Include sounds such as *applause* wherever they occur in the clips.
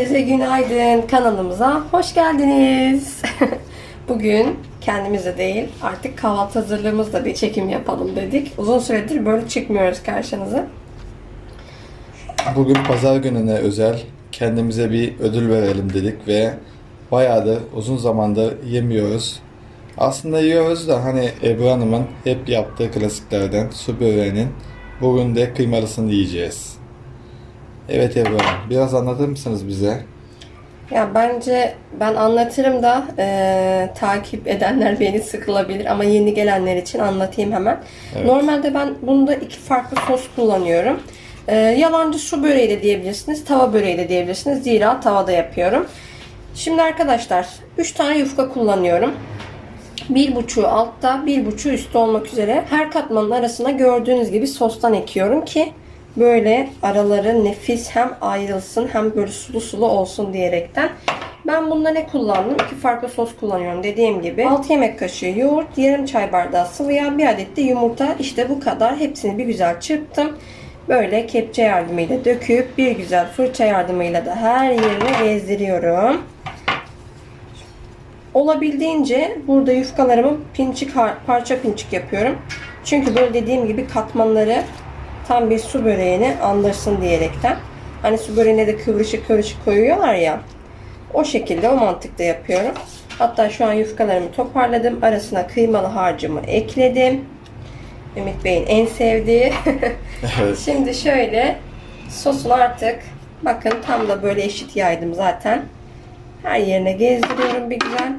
Herkese günaydın kanalımıza hoş geldiniz. *laughs* Bugün kendimize değil artık kahvaltı hazırlığımızda bir çekim yapalım dedik. Uzun süredir böyle çıkmıyoruz karşınıza. Bugün pazar gününe özel kendimize bir ödül verelim dedik ve bayağı da uzun zamandır yemiyoruz. Aslında yiyoruz da hani Ebru Hanım'ın hep yaptığı klasiklerden su böreğinin bugün de kıymalısını yiyeceğiz. Evet Ebru Hanım biraz anlatır mısınız bize? Ya bence ben anlatırım da eee, takip edenler beni sıkılabilir ama yeni gelenler için anlatayım hemen. Evet. Normalde ben bunda iki farklı sos kullanıyorum. Eee, yalancı su böreği de diyebilirsiniz, tava böreği de diyebilirsiniz. Zira tavada yapıyorum. Şimdi arkadaşlar 3 tane yufka kullanıyorum. Bir buçuğu altta, bir buçuğu üstte olmak üzere her katmanın arasına gördüğünüz gibi sostan ekiyorum ki böyle araları nefis hem ayrılsın hem böyle sulu sulu olsun diyerekten. Ben bunda ne kullandım? İki farklı sos kullanıyorum dediğim gibi. 6 yemek kaşığı yoğurt, yarım çay bardağı sıvı yağ, bir adet de yumurta. İşte bu kadar. Hepsini bir güzel çırptım. Böyle kepçe yardımıyla döküp bir güzel fırça yardımıyla da her yerine gezdiriyorum. Olabildiğince burada yufkalarımı pinçik parça pinçik yapıyorum. Çünkü böyle dediğim gibi katmanları tam bir su böreğini andırsın diyerekten. Hani su böreğine de kıvrışık kıvrışık koyuyorlar ya. O şekilde o mantıkta yapıyorum. Hatta şu an yufkalarımı toparladım. Arasına kıymalı harcımı ekledim. Ümit Bey'in en sevdiği. *laughs* Evet. Şimdi şöyle sosun artık bakın tam da böyle eşit yaydım zaten. Her yerine gezdiriyorum bir güzel.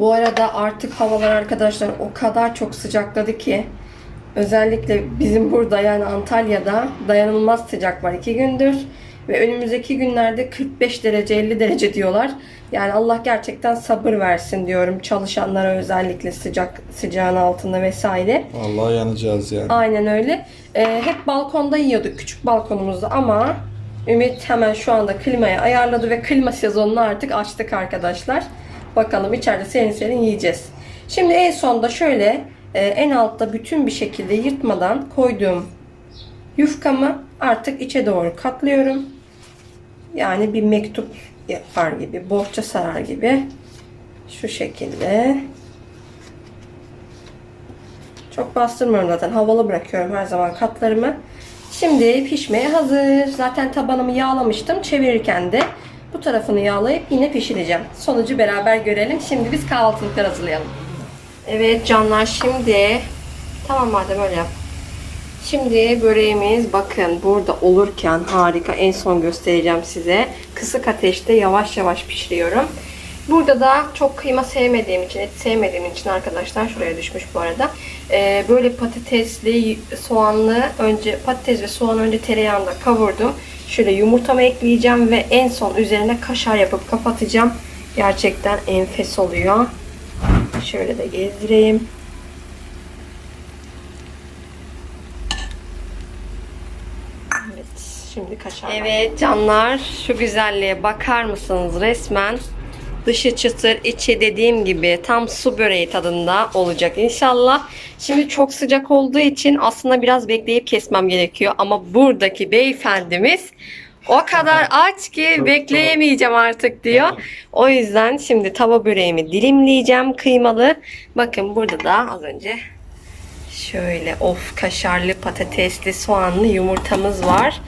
Bu arada artık havalar arkadaşlar o kadar çok sıcakladı ki özellikle bizim burada yani Antalya'da dayanılmaz sıcak var iki gündür ve önümüzdeki günlerde 45 derece 50 derece diyorlar. Yani Allah gerçekten sabır versin diyorum çalışanlara özellikle sıcak sıcağın altında vesaire. Vallahi yanacağız yani. Aynen öyle. Ee, hep balkonda yiyorduk küçük balkonumuzda ama Ümit hemen şu anda klimayı ayarladı ve klima sezonunu artık açtık arkadaşlar. Bakalım içeride serin serin yiyeceğiz. Şimdi en sonda şöyle e, en altta bütün bir şekilde yırtmadan koyduğum yufkamı artık içe doğru katlıyorum. Yani bir mektup yapar gibi, bohça sarar gibi. Şu şekilde. Çok bastırmıyorum zaten. Havalı bırakıyorum her zaman katlarımı. Şimdi pişmeye hazır. Zaten tabanımı yağlamıştım. Çevirirken de bu tarafını yağlayıp yine pişireceğim. Sonucu beraber görelim. Şimdi biz kahvaltılıklar hazırlayalım. Evet canlar şimdi tamam madem öyle yap. Şimdi böreğimiz bakın burada olurken harika en son göstereceğim size. Kısık ateşte yavaş yavaş pişiriyorum. Burada da çok kıyma sevmediğim için, et sevmediğim için arkadaşlar şuraya düşmüş bu arada. Ee, böyle patatesli, soğanlı önce patates ve soğan önce tereyağında kavurdum. Şöyle yumurtamı ekleyeceğim ve en son üzerine kaşar yapıp kapatacağım. Gerçekten enfes oluyor. Şöyle de gezdireyim. Evet, şimdi kaşar. Evet canlar, şu güzelliğe bakar mısınız resmen? Dışı çıtır, içi dediğim gibi tam su böreği tadında olacak inşallah. Şimdi çok sıcak olduğu için aslında biraz bekleyip kesmem gerekiyor. Ama buradaki beyefendimiz o kadar *laughs* aç ki bekleyemeyeceğim artık diyor. O yüzden şimdi tava böreğimi dilimleyeceğim kıymalı. Bakın burada da az önce Şöyle of kaşarlı patatesli soğanlı yumurtamız var.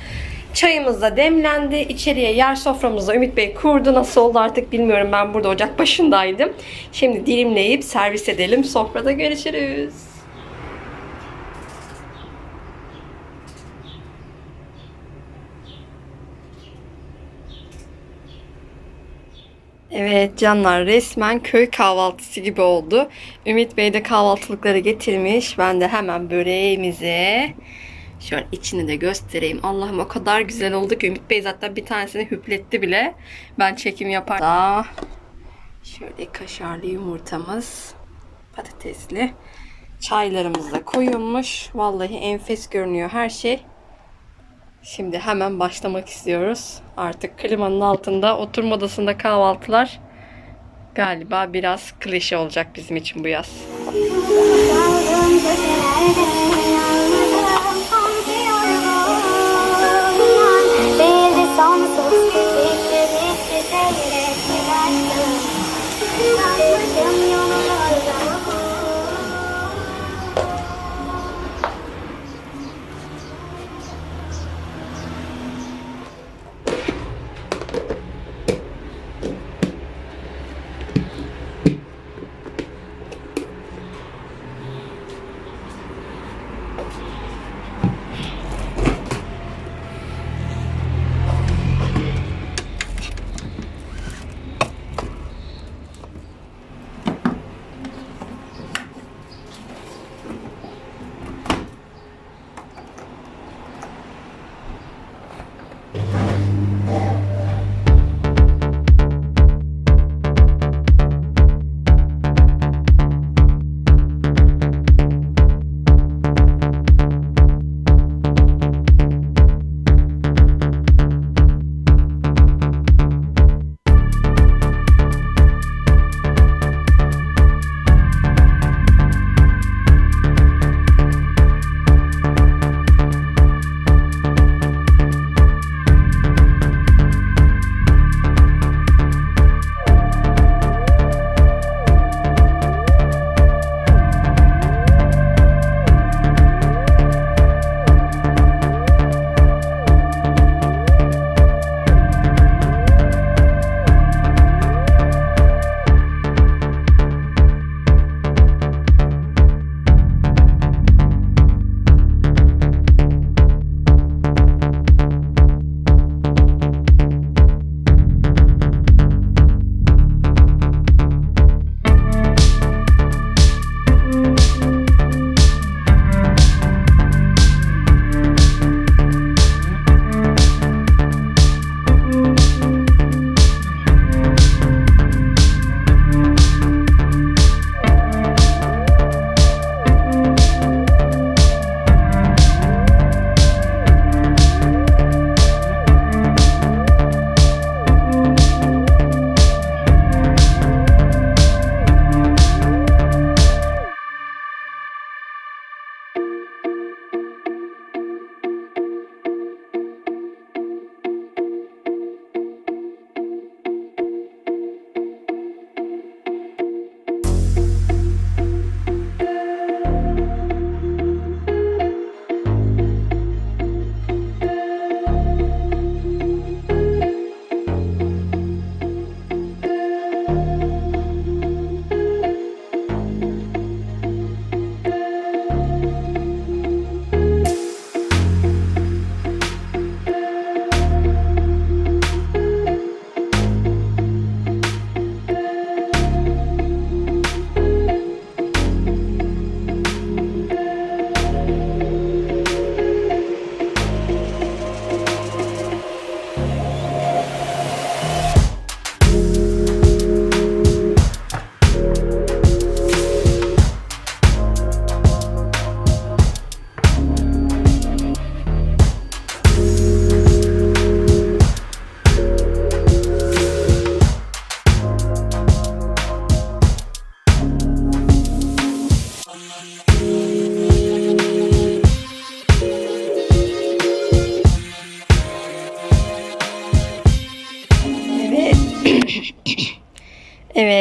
Çayımız da demlendi. İçeriye yer soframızda Ümit Bey kurdu. Nasıl oldu artık bilmiyorum. Ben burada ocak başındaydım. Şimdi dilimleyip servis edelim. Sofrada görüşürüz. Evet canlar resmen köy kahvaltısı gibi oldu. Ümit Bey de kahvaltılıkları getirmiş. Ben de hemen böreğimize şöyle içini de göstereyim. Allah'ım o kadar güzel oldu ki Ümit Bey zaten bir tanesini hüpletti bile. Ben çekim yapar. Daha şöyle kaşarlı yumurtamız patatesli. Çaylarımız da koyulmuş. Vallahi enfes görünüyor her şey. Şimdi hemen başlamak istiyoruz. Artık klimanın altında oturma odasında kahvaltılar galiba biraz klişe olacak bizim için bu yaz. *laughs*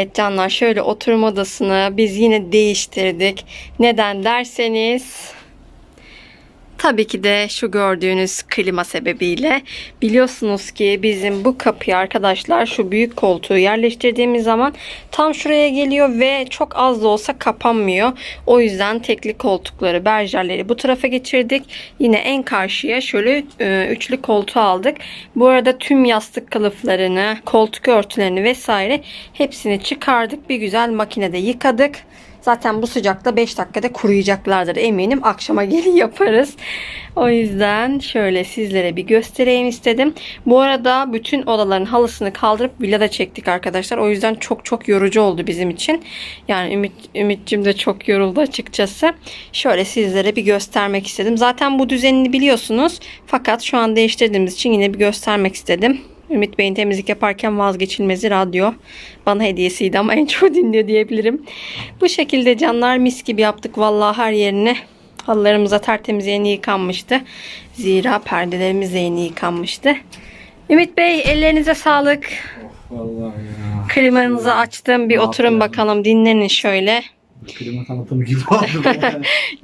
Evet canlar şöyle oturma odasını biz yine değiştirdik. Neden derseniz tabii ki de şu gördüğünüz klima sebebiyle biliyorsunuz ki bizim bu kapıya arkadaşlar şu büyük koltuğu yerleştirdiğimiz zaman tam şuraya geliyor ve çok az da olsa kapanmıyor. O yüzden tekli koltukları, berjerleri bu tarafa geçirdik. Yine en karşıya şöyle e, üçlü koltuğu aldık. Bu arada tüm yastık kılıflarını, koltuk örtülerini vesaire hepsini çıkardık. Bir güzel makinede yıkadık. Zaten bu sıcakta 5 dakikada kuruyacaklardır eminim. Akşama *laughs* gelin yaparız. O yüzden şöyle sizlere bir göstereyim istedim. Bu arada bütün odaların halısını kaldırıp villada çektik arkadaşlar. O yüzden çok çok yorucu oldu bizim için. Yani Ümit, Ümit'cim de çok yoruldu açıkçası. Şöyle sizlere bir göstermek istedim. Zaten bu düzenini biliyorsunuz. Fakat şu an değiştirdiğimiz için yine bir göstermek istedim. Ümit Bey'in temizlik yaparken vazgeçilmezi radyo. Bana hediyesiydi ama *laughs* en çok dinliyor diyebilirim. Bu şekilde canlar mis gibi yaptık. Vallahi her yerini halılarımıza tertemiz yeni yıkanmıştı. Zira perdelerimiz de yeni yıkanmıştı. Ümit Bey ellerinize sağlık. Vallahi ya. Klimanızı açtım. Bir Ne oturun yapayım? bakalım. Dinlenin şöyle. Klima tanıtımı gibi oldu.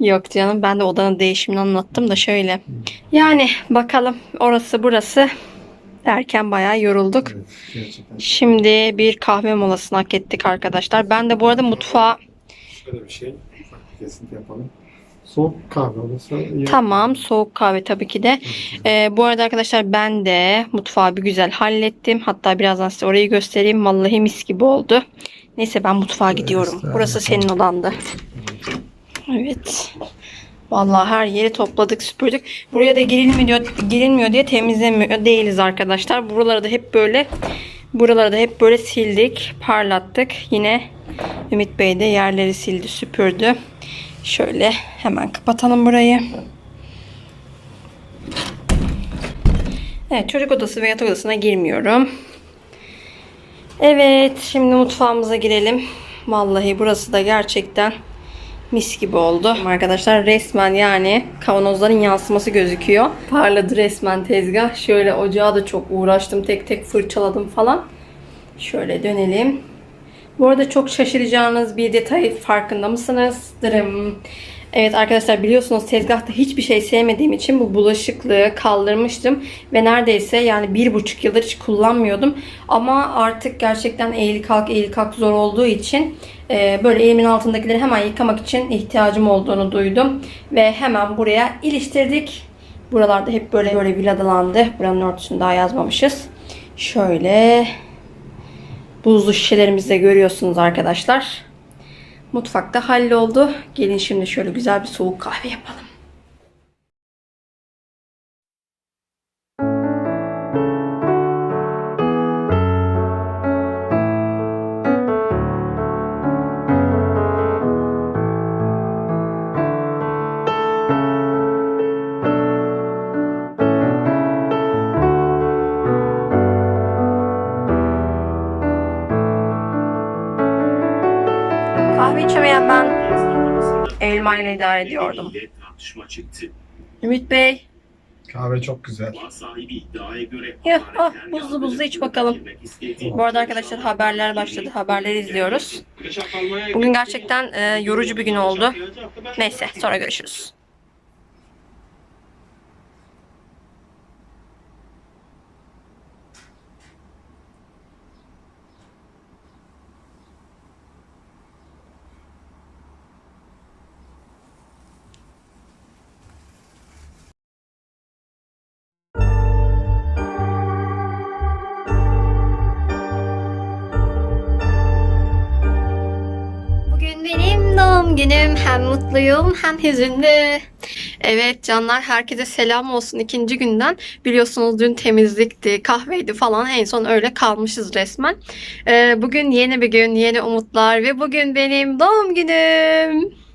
*laughs* Yok canım ben de odanın değişimini anlattım da şöyle. Yani bakalım orası burası derken bayağı yorulduk. evet, gerçekten Şimdi bir kahve molasını hak ettik arkadaşlar. Ben de bu arada mutfağa şöyle bir şey. Bir kesinti yapalım. Soğuk kahve olursa tamam soğuk kahve tabii ki de. Ee, bu arada arkadaşlar ben de mutfağı bir güzel hallettim. Hatta birazdan size orayı göstereyim. Vallahi mis gibi oldu. Neyse ben mutfağa gidiyorum. Burası senin odandı. Evet. Vallahi her yeri topladık, süpürdük. Buraya da girilmiyor, girilmiyor diye temizlemiyor değiliz arkadaşlar. Buraları da hep böyle buraları da hep böyle sildik, parlattık. Yine Ümit Bey de yerleri sildi, süpürdü. Şöyle hemen kapatalım burayı. Evet, çocuk odası ve yatak odasına girmiyorum. Evet, şimdi mutfağımıza girelim. Vallahi burası da gerçekten mis gibi oldu. Arkadaşlar resmen yani kavanozların yansıması gözüküyor. Parladı resmen tezgah. Şöyle ocağa da çok uğraştım. Tek tek fırçaladım falan. Şöyle dönelim. Bu arada çok şaşıracağınız bir detay farkında mısınız? Dırım. Evet arkadaşlar biliyorsunuz tezgahta hiçbir şey sevmediğim için bu bulaşıklığı kaldırmıştım. Ve neredeyse yani bir buçuk yıldır hiç kullanmıyordum. Ama artık gerçekten eğil kalk eğil kalk zor olduğu için e, böyle elimin altındakileri hemen yıkamak için ihtiyacım olduğunu duydum. Ve hemen buraya iliştirdik. Buralarda hep böyle böyle villadalandı. Buranın örtüsünü daha yazmamışız. Şöyle buzlu şişelerimizi de görüyorsunuz arkadaşlar. Mutfakta halloldu. Gelin şimdi şöyle güzel bir soğuk kahve yapalım. İdare ediyordum. Tartışma çıktı. Ümit Bey. Kahve çok güzel. Mal sahibi iddiaya göre Ya, ah, buzlu buzlu iç bakalım. Bu arada arkadaşlar haberler başladı. Haberleri izliyoruz. Bugün gerçekten e, yorucu bir gün oldu. Neyse sonra görüşürüz. Benim doğum günüm. Hem mutluyum hem hüzünlü. Evet canlar herkese selam olsun ikinci günden. Biliyorsunuz dün temizlikti, kahveydi falan en son öyle kalmışız resmen. Ee, bugün yeni bir gün, yeni umutlar ve bugün benim doğum günüm.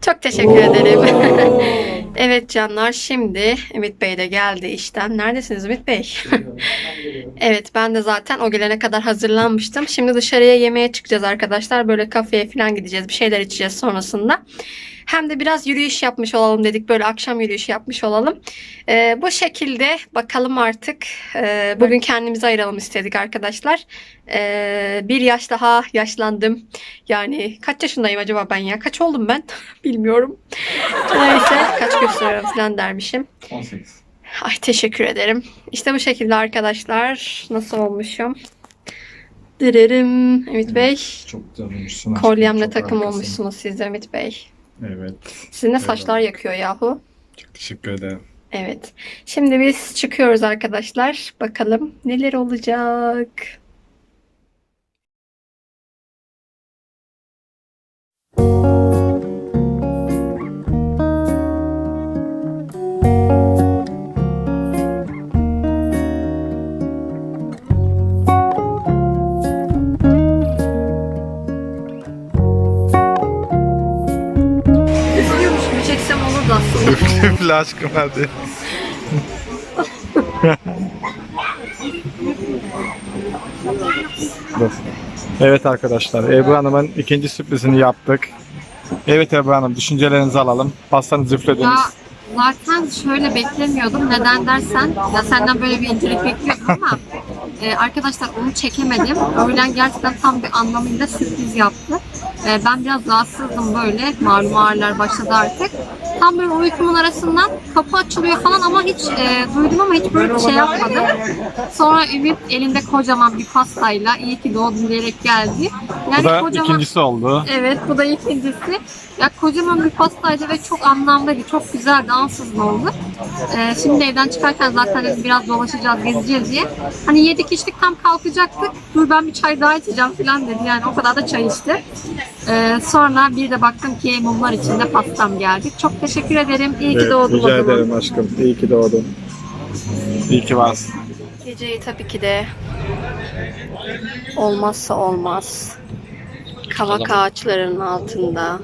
Çok teşekkür ederim. *laughs* evet canlar şimdi Ümit Bey de geldi işten. Neredesiniz Ümit Bey? *laughs* Evet ben de zaten o gelene kadar hazırlanmıştım. Şimdi dışarıya yemeğe çıkacağız arkadaşlar. Böyle kafeye falan gideceğiz. Bir şeyler içeceğiz sonrasında. Hem de biraz yürüyüş yapmış olalım dedik. Böyle akşam yürüyüşü yapmış olalım. Ee, bu şekilde bakalım artık. Ee, bugün kendimizi ayıralım istedik arkadaşlar. Ee, bir yaş daha yaşlandım. Yani kaç yaşındayım acaba ben ya? Kaç oldum ben? *laughs* Bilmiyorum. Neyse kaç gösteriyorum falan dermişim. 18. Ay teşekkür ederim. İşte bu şekilde arkadaşlar. Nasıl olmuşum? Direrim Ümit Bey. Çok güzel olmuşsun. Kolyemle takım olmuşsunuz siz Ümit Bey. Evet. Sizin de saçlar yakıyor yahu. Çok teşekkür ederim. Evet. Şimdi biz çıkıyoruz arkadaşlar. Bakalım neler olacak. Gibi çeksem olurdu aslında. Üfle aşkım hadi. Evet arkadaşlar, Ebru Hanım'ın ikinci sürprizini yaptık. Evet Ebru Hanım, düşüncelerinizi alalım. Pastanızı üflediniz. Ya zaten şöyle beklemiyordum. Neden dersen, ya senden böyle bir incelik bekliyordum ama *laughs* e, arkadaşlar onu çekemedim. Öğlen gerçekten tam bir anlamıyla sürpriz yaptı. E, ben biraz rahatsızdım böyle. Malum ağrılar başladı artık. Tam böyle uykumun arasından kapı açılıyor falan ama hiç e, duydum ama hiç böyle bir şey yapmadım. Sonra Ümit elinde kocaman bir pastayla iyi ki doğdun diyerek geldi. Yani Bu da kocaman... ikincisi oldu. Evet bu da ikincisi. Ya kocaman bir pastaydı ve çok anlamlıydı. Çok güzeldi. Ansızın oldu. Ee, şimdi evden çıkarken zaten dedim biraz dolaşacağız, gezeceğiz diye. Hani yedik içtik tam kalkacaktık. Dur ben bir çay daha içeceğim falan dedi. Yani o kadar da çay içti. Ee, sonra bir de baktım ki mumlar içinde pastam geldi. Çok teşekkür ederim. İyi ki doğdun o rica zaman. ederim aşkım. İyi ki doğdun. İyi ki varsın. Geceyi tabii ki de olmazsa olmaz. Kavak ağaçlarının altında.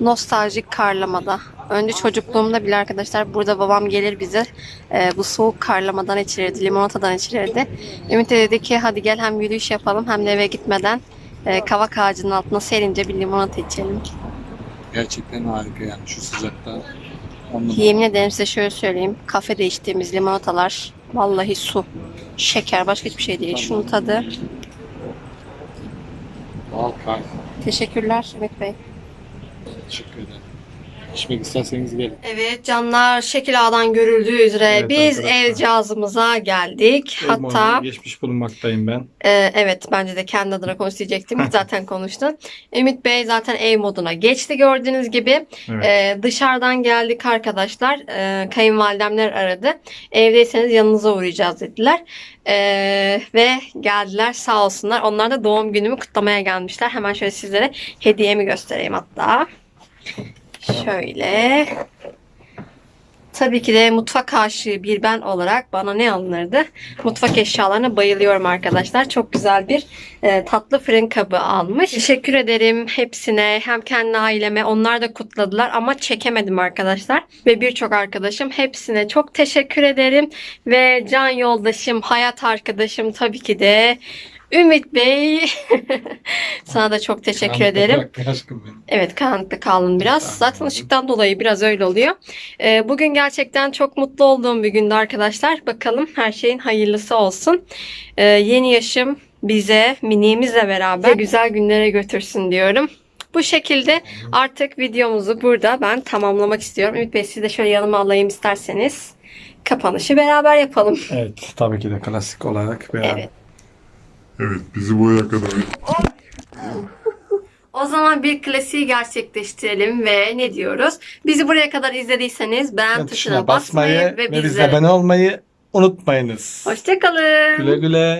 Nostaljik karlamada. Önce çocukluğumda bile arkadaşlar burada babam gelir bize e, bu soğuk karlamadan içirirdi, limonatadan içirirdi. Ümit de dedi ki hadi gel hem yürüyüş yapalım hem de eve gitmeden e, kavak ağacının altına serince bir limonata içelim. Gerçekten harika yani şu sıcakta. On Yemin ederim size şöyle söyleyeyim. Kafede içtiğimiz limonatalar vallahi su, şeker başka hiçbir şey değil. Şunun tadı. Teşekkürler Ümit Bey. Teşekkür ederim. İçmek isterseniz gelin. Evet canlar şekil ağdan görüldüğü üzere Evet biz arkadaşlar. ev cihazımıza geldik. Hatta geçmiş bulunmaktayım ben. e, evet bence de kendi adına konuş diyecektim. *laughs* Zaten konuştun. Ümit Bey zaten ev moduna geçti gördüğünüz gibi. Evet. E, dışarıdan geldik arkadaşlar. E, kayınvalidemler aradı. Evdeyseniz yanınıza uğrayacağız dediler. E, ve geldiler sağ olsunlar. Onlar da doğum günümü kutlamaya gelmişler. Hemen şöyle sizlere hediyemi göstereyim hatta. Şöyle. Tabii ki de mutfak aşığı bir ben olarak bana ne alınırdı? Mutfak eşyalarına bayılıyorum arkadaşlar. Çok güzel bir e, tatlı fırın kabı almış. Teşekkür ederim hepsine. Hem kendi aileme onlar da kutladılar ama çekemedim arkadaşlar. Ve birçok arkadaşım hepsine çok teşekkür ederim. Ve can yoldaşım, hayat arkadaşım tabii ki de Ümit Bey. *laughs* Sana da çok teşekkür ederim. Aşkım benim. Evet karanlıkta kaldım biraz. Zaten ışıktan dolayı biraz öyle oluyor. Ee, bugün gerçekten çok mutlu olduğum bir gündü arkadaşlar. Bakalım her şeyin hayırlısı olsun. Ee, yeni yaşım bize miniğimizle beraber güzel günlere götürsün diyorum. Bu şekilde artık videomuzu burada ben tamamlamak istiyorum. Ümit Bey sizi de şöyle yanıma alayım isterseniz. Kapanışı beraber yapalım. Evet tabii ki de klasik olarak beraber. Evet. Evet bizi buraya kadar O zaman bir klasiği gerçekleştirelim ve ne diyoruz? Bizi buraya kadar izlediyseniz beğen tuşuna basmayı ve ve bize bizlere abone olmayı unutmayınız. Hoşçakalın. Güle güle.